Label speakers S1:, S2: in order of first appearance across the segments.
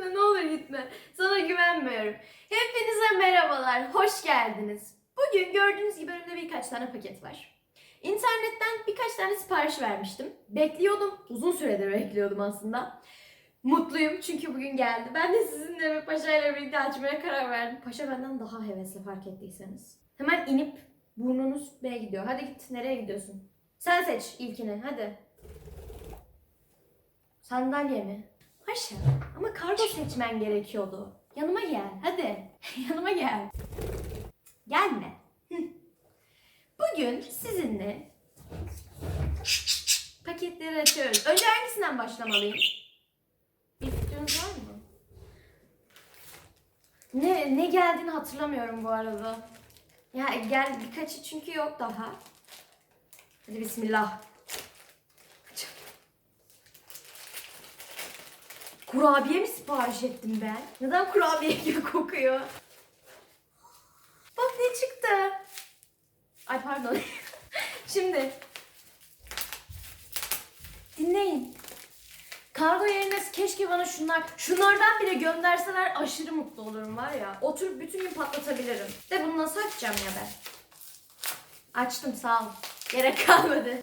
S1: gitme ne olur gitme. Sana güvenmiyorum. Hepinize merhabalar. Hoş geldiniz. Bugün gördüğünüz gibi önümde birkaç tane paket var. İnternetten birkaç tane sipariş vermiştim. Bekliyordum. Uzun süredir bekliyordum aslında. Mutluyum çünkü bugün geldi. Ben de sizinle ve Paşa ile birlikte açmaya karar verdim. Paşa benden daha hevesli fark ettiyseniz. Hemen inip burnunuz B'ye gidiyor. Hadi git nereye gidiyorsun? Sen seç ilkini hadi. Sandalye mi? Paşa ama kargo seçmen gerekiyordu. Yanıma gel hadi. Yanıma gel. Gelme. Bugün sizinle paketleri açıyoruz. Önce hangisinden başlamalıyım? Bir fikriniz var mı? Ne ne geldiğini hatırlamıyorum bu arada. Ya gel birkaçı çünkü yok daha. Hadi bismillah. Kurabiye mi sipariş ettim ben? Neden kurabiye gibi kokuyor? Bak ne çıktı. Ay pardon. Şimdi dinleyin. Kargo yerine keşke bana şunlar, şunlardan bile gönderseler aşırı mutlu olurum var ya. Oturup bütün gün patlatabilirim. De bunu nasıl açacağım ya ben? Açtım sağ ol. Gerek kalmadı.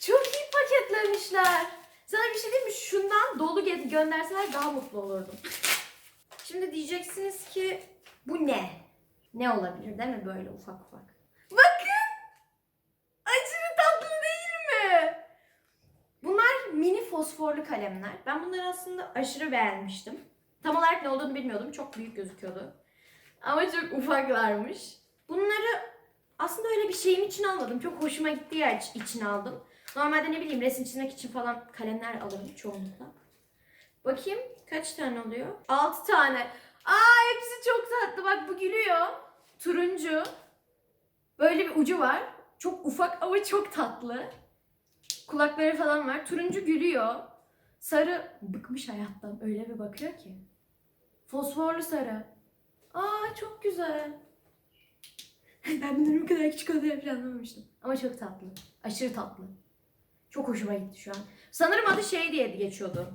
S1: Çok iyi paketlemişler. Sana bir şey diyeyim mi? Şundan dolu ge- gönderseler daha mutlu olurdum. Şimdi diyeceksiniz ki bu ne? Ne olabilir değil mi böyle ufak ufak? Bakın! Aşırı tatlı değil mi? Bunlar mini fosforlu kalemler. Ben bunları aslında aşırı beğenmiştim. Tam olarak ne olduğunu bilmiyordum. Çok büyük gözüküyordu. Ama çok ufaklarmış. Bunları aslında öyle bir şeyim için almadım. Çok hoşuma gittiği için aldım. Normalde ne bileyim resim çizmek için falan kalemler alırım çoğunlukla. Bakayım kaç tane oluyor? 6 tane. Aa hepsi çok tatlı. Bak bu gülüyor. Turuncu. Böyle bir ucu var. Çok ufak ama çok tatlı. Kulakları falan var. Turuncu gülüyor. Sarı bıkmış hayattan. Öyle bir bakıyor ki. Fosforlu sarı. Aa çok güzel. ben bunları bu kadar küçük olduğunu planlamamıştım. Ama çok tatlı. Aşırı tatlı. Çok hoşuma gitti şu an. Sanırım adı şey diye geçiyordu.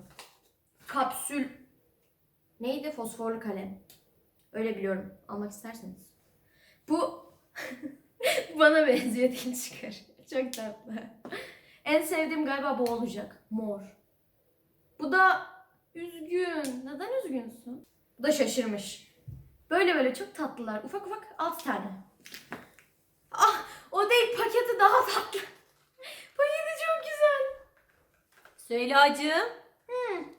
S1: Kapsül. Neydi? Fosforlu kalem. Öyle biliyorum. Almak isterseniz. Bu bana benziyor değil çıkar. Çok tatlı. En sevdiğim galiba bu olacak. Mor. Bu da üzgün. Neden üzgünsün? Bu da şaşırmış. Böyle böyle çok tatlılar. Ufak ufak 6 tane. Ah o değil paketi daha tatlı. paketi çok güzel.
S2: Süheyla'cığım.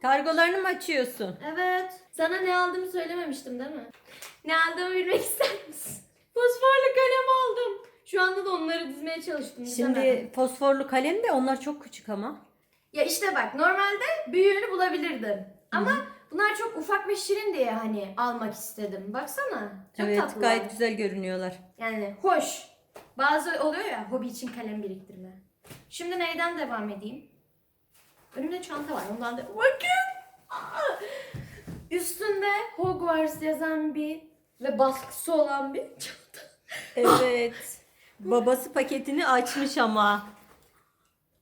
S2: Kargolarını mı açıyorsun?
S1: Evet. Sana ne aldığımı söylememiştim değil mi? Ne aldığımı bilmek ister misin? Fosforlu kalem aldım. Şu anda da onları dizmeye çalıştım.
S2: Şimdi
S1: dizemedim.
S2: fosforlu kalem de onlar çok küçük ama.
S1: Ya işte bak normalde büyüğünü bulabilirdim. Ama bunlar çok ufak ve şirin diye hani almak istedim. Baksana. Çok
S2: evet
S1: tatlılar.
S2: gayet güzel görünüyorlar.
S1: Yani hoş. Bazı oluyor ya hobi için kalem biriktirme. Şimdi neyden devam edeyim? Önümde çanta var. Ondan da bakın. Aa! Üstünde Hogwarts yazan bir ve baskısı olan bir çanta.
S2: Evet. Babası paketini açmış ama.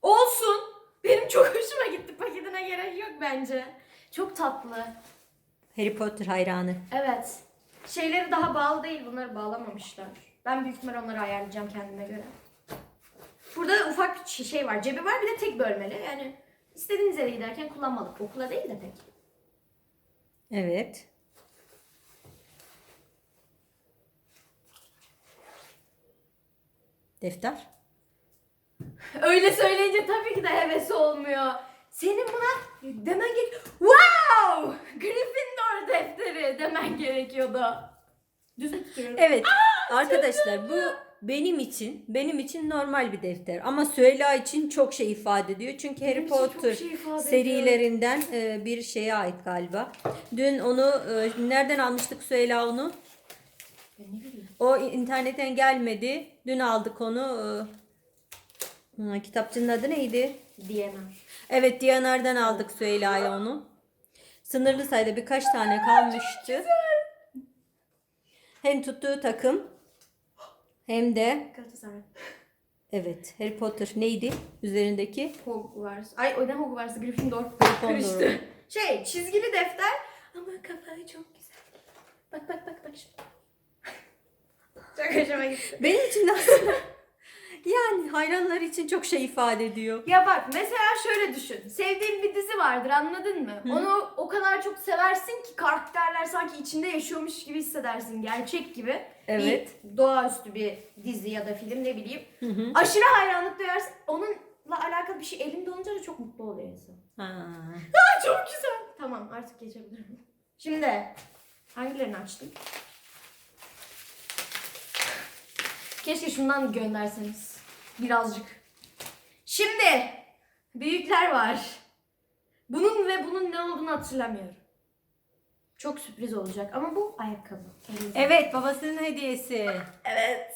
S1: Olsun. Benim çok hoşuma gitti. Paketine gerek yok bence. Çok tatlı.
S2: Harry Potter hayranı.
S1: Evet. Şeyleri daha bağlı değil. Bunları bağlamamışlar. Ben büyük ihtimal onları ayarlayacağım kendime göre. Burada ufak bir şey var. Cebi var bir de tek bölmeli. Yani istediğiniz yere giderken kullanmalık. Okula değil de pek.
S2: Evet. Defter.
S1: Öyle söyleyince tabii ki de hevesi olmuyor. Senin buna demen gerek... Wow! Gryffindor defteri demen gerekiyordu. Düz tutuyorum.
S2: Evet. Arkadaşlar bu benim için benim için normal bir defter ama Süheyla için çok şey ifade ediyor. Çünkü Harry
S1: Benim
S2: Potter
S1: şey
S2: serilerinden e, bir şeye ait galiba. Dün onu e, nereden almıştık Süheyla onu? O internetten gelmedi. Dün aldık onu. e, kitapçının adı neydi?
S1: DNR.
S2: Evet Diyanar'dan aldık Süheyla'ya onu. Sınırlı sayıda birkaç tane kalmıştı. Hem tuttuğu takım hem de
S1: Galatasaray.
S2: evet Harry Potter neydi üzerindeki?
S1: Hogwarts. Ay o ne Hogwarts? Gryffindor.
S2: Gryffindor.
S1: Karıştı. Şey çizgili defter ama kapağı çok güzel. Bak bak bak bak şimdi. çok hoşuma gitti.
S2: Benim için aslında yani hayranlar için çok şey ifade ediyor.
S1: Ya bak mesela şöyle düşün. Sevdiğin bir dizi vardır anladın mı?
S2: Hı.
S1: Onu o kadar çok seversin ki karakterler sanki içinde yaşıyormuş gibi hissedersin. Gerçek gibi.
S2: Evet.
S1: Bir doğaüstü bir dizi ya da film ne bileyim.
S2: Hı hı.
S1: Aşırı hayranlık duyarsın. Onunla alakalı bir şey elimde olunca da çok mutlu oluyor insan.
S2: Ha.
S1: Aa, çok güzel. Tamam artık geçebilirim. Şimdi hangilerini açtım? Keşke şundan gönderseniz. Birazcık. Şimdi büyükler var. Bunun ve bunun ne olduğunu hatırlamıyorum. Çok sürpriz olacak ama bu ayakkabı. Elinizde.
S2: Evet babasının hediyesi.
S1: Evet.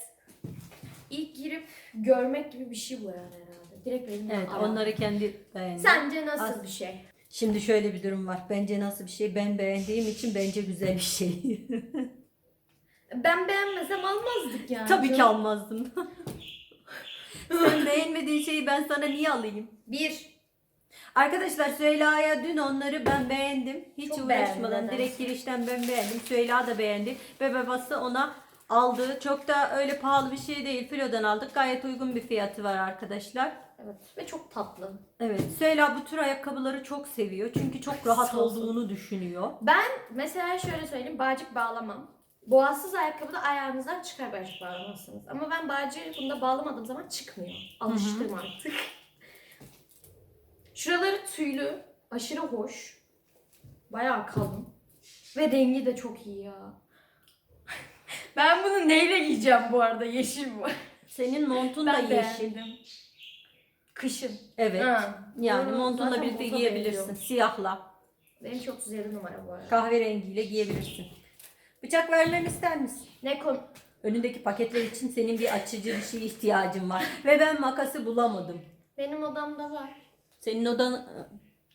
S1: İlk girip görmek gibi bir şey bu yani herhalde. Direkt benim
S2: Evet
S1: ayağım.
S2: onları kendi beğendi.
S1: Sence nasıl
S2: As-
S1: bir şey?
S2: Şimdi şöyle bir durum var. Bence nasıl bir şey? Ben beğendiğim için bence güzel bir şey.
S1: Ben beğenmesem almazdık yani.
S2: Tabii ki almazdım. Sen beğenmediğin şeyi ben sana niye alayım?
S1: Bir.
S2: Arkadaşlar Süheyla'ya dün onları ben beğendim. Hiç
S1: Çok
S2: uğraşmadan
S1: beğendim
S2: direkt girişten ben beğendim. Süheyla da beğendi. Ve babası ona aldı. Çok da öyle pahalı bir şey değil. Filo'dan aldık. Gayet uygun bir fiyatı var arkadaşlar.
S1: Evet. Ve çok tatlı.
S2: Evet. Süheyla bu tür ayakkabıları çok seviyor. Çünkü çok rahat olduğunu düşünüyor.
S1: Ben mesela şöyle söyleyeyim. Bağcık bağlamam. Boğazsız ayakkabıda ayağınızdan çıkar bağcık bağlamazsınız. Ama ben bağcığı bunda bağlamadığım zaman çıkmıyor. Alıştım artık. Şuraları tüylü. Aşırı hoş. Bayağı kalın. Ve rengi de çok iyi ya. ben bunu neyle giyeceğim bu arada? Yeşil bu.
S2: Senin montun da
S1: Ben
S2: yeşil.
S1: beğendim. Kışın.
S2: Evet.
S1: Ha,
S2: Yani
S1: doğru.
S2: montunla
S1: Zaten
S2: birlikte
S1: monta
S2: giyebilirsin.
S1: benziyor.
S2: Siyahla.
S1: Benim çok güzel numara bu arada.
S2: Kahverengiyle giyebilirsin. Bıçak vermemi ister misin?
S1: Ne konu?
S2: Önündeki paketler için senin bir açıcı bir şeye ihtiyacın var. Ve ben makası bulamadım.
S1: Benim odamda var.
S2: Senin odanı e,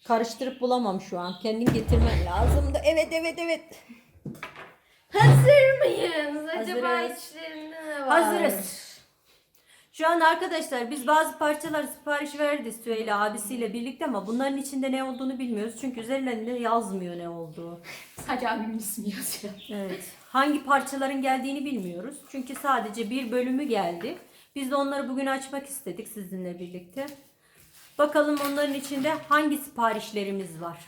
S2: karıştırıp bulamam şu an. Kendin getirmen lazımdı. Evet evet evet.
S1: Hazır mıyız? Acaba
S2: Hazırız.
S1: içlerinde ne var?
S2: Hazırız. Şu an arkadaşlar biz bazı parçalar sipariş verdi Süheyla abisiyle birlikte ama bunların içinde ne olduğunu bilmiyoruz. Çünkü üzerlerinde yazmıyor ne olduğu.
S1: Sadece abimin ismi yazıyor.
S2: Evet. Hangi parçaların geldiğini bilmiyoruz. Çünkü sadece bir bölümü geldi. Biz de onları bugün açmak istedik sizinle birlikte. Bakalım onların içinde hangi siparişlerimiz var.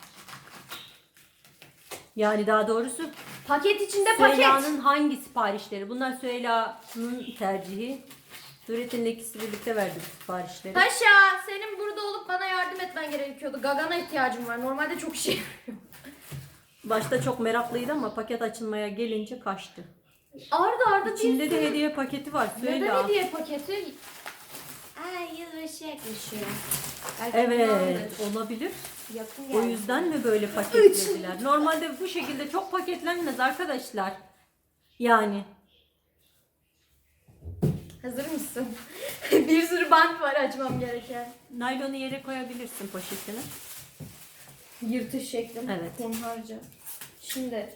S2: Yani daha doğrusu
S1: Paket içinde paket.
S2: Süheyla'nın hangi siparişleri? Bunlar Süheyla'nın tercihi. Nurettin'le ikisi birlikte verdi bu siparişleri.
S1: Paşa senin burada olup bana yardım etmen gerekiyordu. Gagana ihtiyacım var. Normalde çok şey
S2: Başta çok meraklıydı ama paket açılmaya gelince kaçtı.
S1: Arda arda
S2: İçinde de hediye paketi var
S1: Neden hediye paketi? Ay yılbaşı yaklaşıyor. Belki
S2: Evet
S1: bundandır.
S2: olabilir.
S1: Yakın
S2: O
S1: geldi.
S2: yüzden mi böyle paketlediler? Normalde bu şekilde çok paketlenmez arkadaşlar. Yani
S1: Hazır mısın? bir sürü bant var açmam gereken.
S2: naylonu yere koyabilirsin poşetine.
S1: Yırtış şeklim.
S2: Evet.
S1: Tenharca. Şimdi.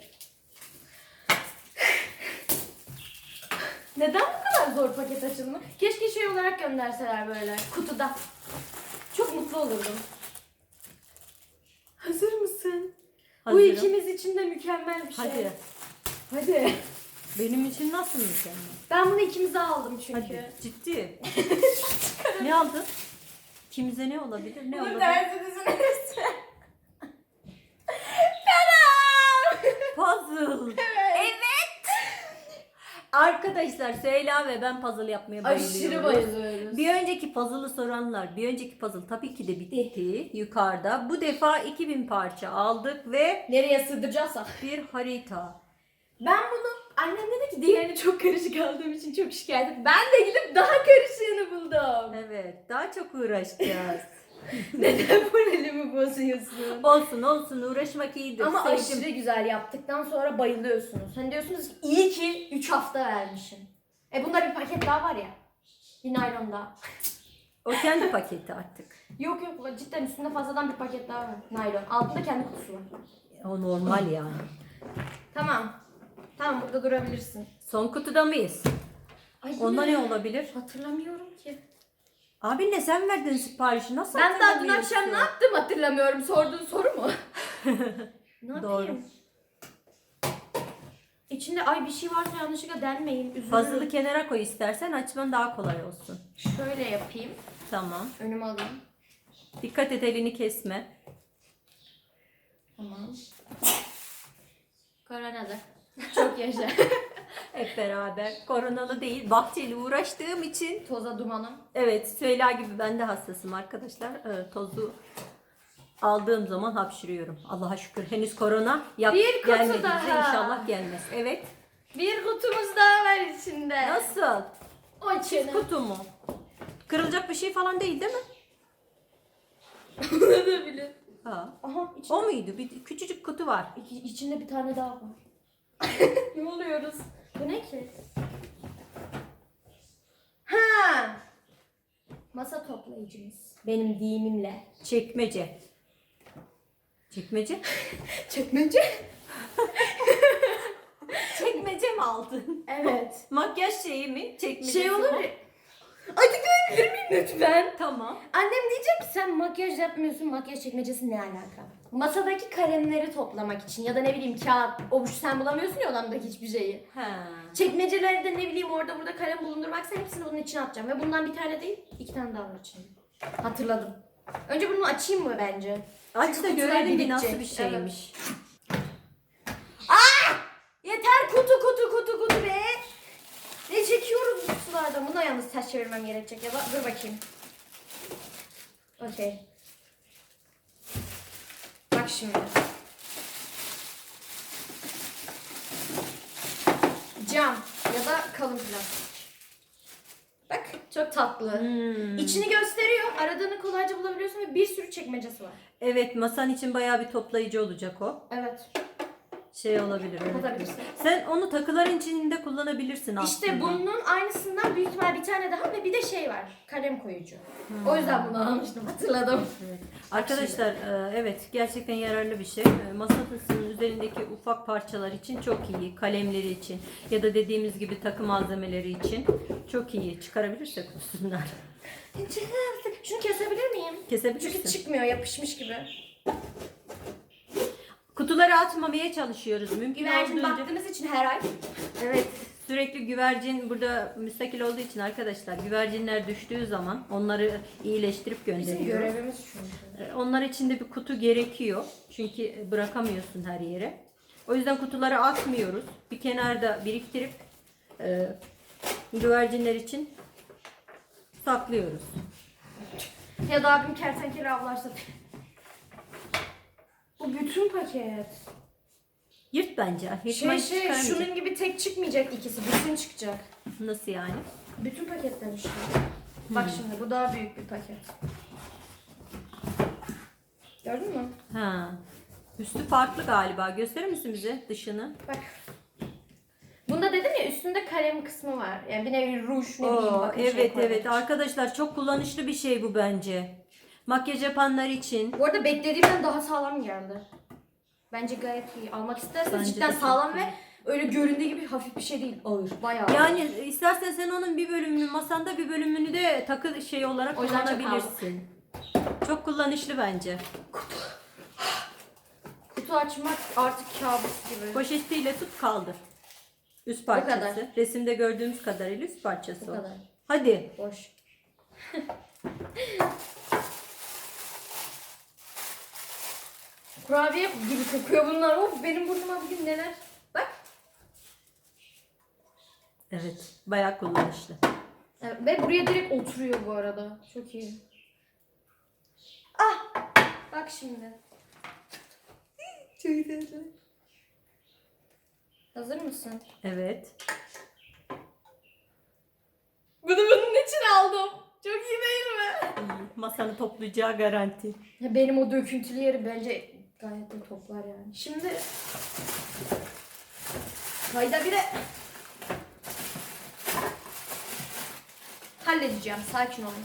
S1: Neden bu kadar zor paket açılımı? Keşke şey olarak gönderseler böyle kutuda. Çok mutlu olurdum. Hazır mısın? Bu
S2: Hazırım.
S1: ikimiz için de mükemmel bir şey.
S2: Hadi.
S1: Hadi.
S2: Benim için nasıl mükemmel?
S1: Ben bunu ikimize aldım çünkü.
S2: Hadi. Ciddi. ne aldın? Kimize ne olabilir? Ne
S1: Bunu
S2: olabilir?
S1: dersinizin üstüne.
S2: Puzzle.
S1: Evet.
S2: Arkadaşlar Süheyla ve ben puzzle yapmaya bayılıyoruz.
S1: Aşırı bayılıyoruz.
S2: Bir önceki puzzle'ı soranlar, bir önceki puzzle tabii ki de bitti yukarıda. Bu defa 2000 parça aldık ve
S1: Nereye sığdıracaksak.
S2: bir harita.
S1: Ben bunu annem dedi ki diğerini çok karışık aldığım için çok şikayet ettim. Ben de gidip daha karışığını buldum.
S2: Evet, daha çok uğraşacağız.
S1: Neden moralimi bozuyorsun?
S2: olsun olsun uğraşmak iyidir.
S1: Ama
S2: Sevdim.
S1: aşırı güzel yaptıktan sonra bayılıyorsunuz. Hani diyorsunuz ki iyi ki 3 hafta vermişim. E bunda bir paket daha var ya. Bir naylon daha.
S2: O kendi paketi artık.
S1: Yok yok cidden üstünde fazladan bir paket daha var. Naylon. Altında kendi kutusu var.
S2: O normal yani.
S1: Tamam. Tamam burada durabilirsin.
S2: Son kutuda mıyız?
S1: Ay,
S2: Onda ne olabilir?
S1: Hatırlamıyorum ki.
S2: Abinle sen verdin siparişi. Nasıl
S1: Ben daha dün
S2: hatırlamıyorsun?
S1: akşam ne yaptım hatırlamıyorum. Sorduğun soru mu? ne yapayım?
S2: Doğru.
S1: İçinde ay bir şey varsa yanlışlıkla delmeyin. Üzülürüm.
S2: Fazlalı kenara koy istersen açman daha kolay olsun.
S1: Şöyle yapayım.
S2: Tamam.
S1: Önüme alayım.
S2: Dikkat et elini kesme.
S1: Tamam. Koronalı. Çok yaşa.
S2: Hep beraber. Koronalı değil, bahçeli uğraştığım için.
S1: Toza dumana.
S2: Evet, Süheyla gibi ben de hassasım arkadaşlar. Ee, tozu aldığım zaman hapşırıyorum. Allah'a şükür henüz korona yap
S1: Bir kutu
S2: gelmedi bize.
S1: daha.
S2: İnşallah gelmez. Evet.
S1: Bir kutumuz daha var içinde.
S2: Nasıl?
S1: O
S2: Çift kutu mu? Kırılacak bir şey falan değil değil mi?
S1: Olabilir.
S2: Ha.
S1: Aha içinde,
S2: O muydu? Bir küçücük kutu var.
S1: İçinde bir tane daha var. ne oluyoruz? Bu ne ki? Ha! Masa toplayıcımız. Benim deyimimle.
S2: Çekmece. Çekmece?
S1: Çekmece?
S2: Çekmece mi aldın?
S1: Evet.
S2: Makyaj şeyi mi? Çekmece.
S1: Şey olur mu? Açıklayabilir miyim lütfen?
S2: Tamam.
S1: Annem diyecek ki sen makyaj yapmıyorsun, makyaj çekmecesi ne alaka? Masadaki kalemleri toplamak için ya da ne bileyim kağıt, ovuç sen bulamıyorsun ya odamdaki hiçbir şeyi.
S2: Ha.
S1: Çekmecelerde ne bileyim orada burada kalem bulundurmaksa hepsini bunun içine atacağım. Ve bundan bir tane değil, iki tane daha var içinde. Hatırladım. Önce bunu açayım mı bence?
S2: Aç
S1: Çünkü
S2: da
S1: kutular
S2: görelim bir
S1: birikecek.
S2: nasıl bir şeymiş.
S1: Yeter kutu kutu kutu kutu be! Ne çekiyoruz bu sulardan? Buna yalnız ters çevirmem gerekecek ya da dur bakayım. Okey. Bak şimdi. Cam ya da kalın plastik. Bak çok tatlı.
S2: Hmm.
S1: İçini gösteriyor. Aradığını kolayca bulabiliyorsun ve bir sürü çekmecesi var.
S2: Evet masan için bayağı bir toplayıcı olacak o.
S1: Evet.
S2: Şey olabilir. evet.
S1: Kapatabilirsin.
S2: Sen onu takıların içinde kullanabilirsin aslında.
S1: İşte bunun aynısından büyük ihtimal bir tane daha ve bir de şey var. Kalem koyucu. O yüzden bunu almıştım. Hatırladım.
S2: Evet. Arkadaşlar e, evet gerçekten yararlı bir şey. E, Masasının üzerindeki ufak parçalar için çok iyi. Kalemleri için ya da dediğimiz gibi takı malzemeleri için çok iyi. Çıkarabilirsek kutusundan.
S1: Şunu kesebilir miyim? Çünkü
S2: Kesebilirsin.
S1: çıkmıyor yapışmış gibi.
S2: Kutuları atmamaya çalışıyoruz. Mümkün
S1: Güvercin
S2: olduğunca.
S1: baktığımız için her ay.
S2: Evet. Sürekli güvercin burada müstakil olduğu için arkadaşlar güvercinler düştüğü zaman onları iyileştirip
S1: Bizim
S2: gönderiyoruz.
S1: görevimiz çünkü.
S2: E, Onlar için de bir kutu gerekiyor. Çünkü bırakamıyorsun her yere. O yüzden kutuları atmıyoruz. Bir kenarda biriktirip e, güvercinler için saklıyoruz.
S1: Ya da abim kertenkele avlarsa. Bu bütün paket.
S2: Yırt bence.
S1: Şey
S2: Yırtmayı
S1: şey
S2: çıkaramayacak.
S1: şunun gibi tek çıkmayacak ikisi. Bütün çıkacak.
S2: Nasıl yani?
S1: Bütün paketten işte. Bak şimdi bu daha büyük bir paket. Gördün mü?
S2: Ha. Üstü farklı galiba. Gösterir misin bize dışını?
S1: Bak. Bunda dedim ya üstünde kalem kısmı var. Yani bir nevi ruj ne bileyim
S2: Oo,
S1: bakın şey
S2: evet
S1: koymak
S2: evet
S1: için.
S2: arkadaşlar çok kullanışlı bir şey bu bence. Makyaj yapanlar için.
S1: Bu arada beklediğimden daha sağlam geldi. Bence gayet iyi. Almak isterseniz
S2: Bence
S1: cidden
S2: de çok
S1: sağlam ve öyle göründüğü gibi hafif bir şey değil. Ağır. Bayağı.
S2: Yani istersen sen onun bir bölümünü masanda bir bölümünü de takı şey olarak
S1: O yüzden çok
S2: kullanabilirsin. Çok kullanışlı bence.
S1: Kutu açmak artık kabus gibi.
S2: Poşetiyle tut kaldır. Üst
S1: kadar.
S2: parçası. Resimde gördüğümüz kadarıyla üst parçası
S1: Bu
S2: o.
S1: kadar.
S2: Hadi.
S1: Boş. Kurabiye gibi kokuyor bunlar. Of benim burnuma bugün neler. Bak.
S2: Evet. Bayağı kullanışlı.
S1: Evet, Ve buraya direkt oturuyor bu arada. Çok iyi. Ah! Bak şimdi. Çok tatlı. Hazır mısın?
S2: Evet.
S1: Bunu bunun için aldım. Çok iyi değil mi?
S2: İyi. Masanı toplayacağı garanti.
S1: Ya benim o döküntülü yeri bence gayet de toplar yani. Şimdi kayda bir de halledeceğim. Sakin olun.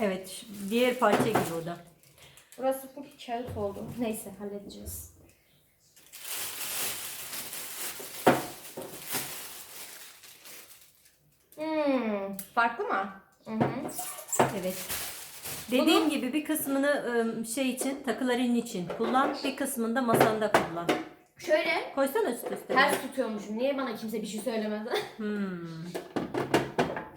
S2: Evet. şu- Diğer parça gibi o da.
S1: Burası full kağıt oldu. Neyse halledeceğiz. Hmm, farklı mı? Hı hı.
S2: Evet. Dediğim gibi bir kısmını ıı, şey için takıların için kullan. Bir kısmını da masanda kullan.
S1: Şöyle
S2: Koysana üst üste.
S1: ters tutuyormuşum. Niye bana kimse bir şey söylemedi?
S2: Hmm,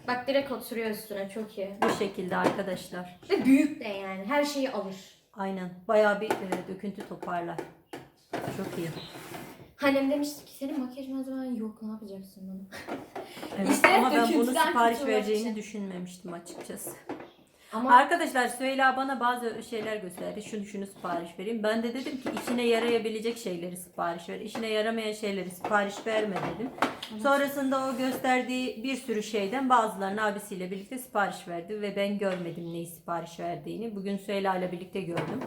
S1: Bak direkt oturuyor üstüne çok iyi.
S2: bu şekilde arkadaşlar.
S1: Ve büyük de yani her şeyi alır.
S2: Aynen. Bayağı bir e, döküntü toparlar. Çok iyi.
S1: Annem demişti ki senin makyaj malzemen yok ne yapacaksın bunu?
S2: Evet,
S1: İşte
S2: ama ben bunu sipariş vereceğini
S1: için.
S2: düşünmemiştim açıkçası.
S1: Ama
S2: Arkadaşlar Süheyla bana bazı şeyler gösterdi. Şunu şunu sipariş vereyim. Ben de dedim ki işine yarayabilecek şeyleri sipariş ver. İşine yaramayan şeyleri sipariş verme dedim. Sonrasında o gösterdiği bir sürü şeyden bazılarını abisiyle birlikte sipariş verdi ve ben görmedim neyi sipariş verdiğini. Bugün Süheyla ile birlikte gördüm.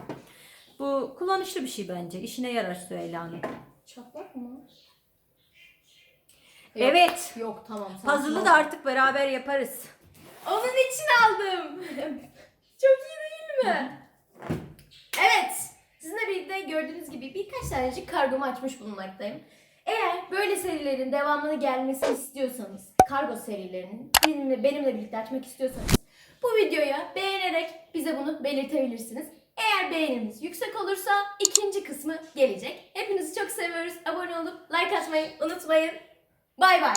S2: Bu kullanışlı bir şey bence. İşine yarar Süheyla'nın.
S1: çatlak mı?
S2: Evet.
S1: Yok tamam. sakin
S2: Puzzle'ı da artık beraber yaparız.
S1: Onun için aldım. Çok iyi değil mi? Evet. Sizinle birlikte gördüğünüz gibi birkaç tanecik kargomu açmış bulunmaktayım. Eğer böyle serilerin devamını gelmesini istiyorsanız, kargo serilerinin benimle, benimle birlikte açmak istiyorsanız bu videoya beğenerek bize bunu belirtebilirsiniz. Eğer beğeniniz yüksek olursa ikinci kısmı gelecek. Hepinizi çok seviyoruz. Abone olup like atmayı unutmayın. Bay bay.